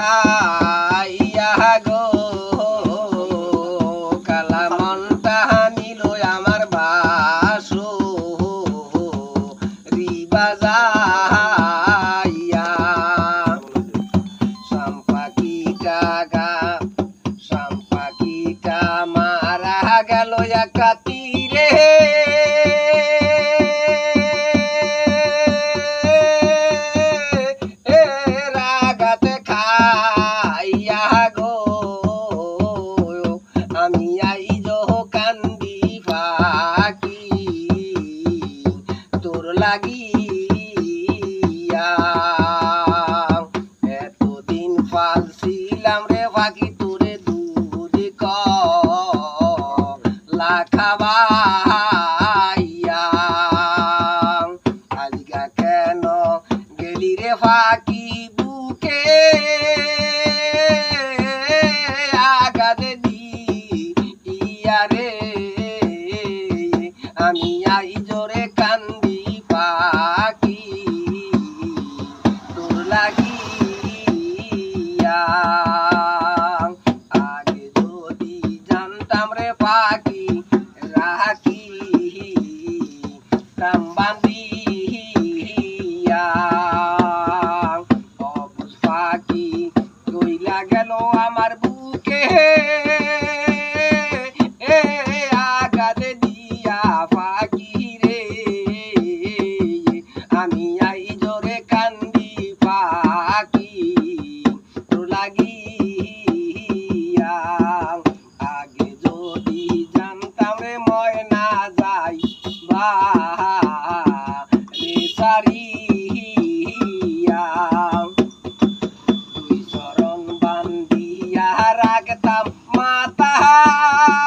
time. আমি আইজ কান্দি ফাকি তোর লাগিয়া এতদিন ফালছিলাম রে ফাঁকি তোরে দুধ ক লাখাবাইয়া আমি আই কান্দি পাখি। তোর লাগিয়া আগে যদি জানতাম রে পাখি রাখি কাম বান্দিয়া অবুজ পাখি কইলা গেল আমার বুকে।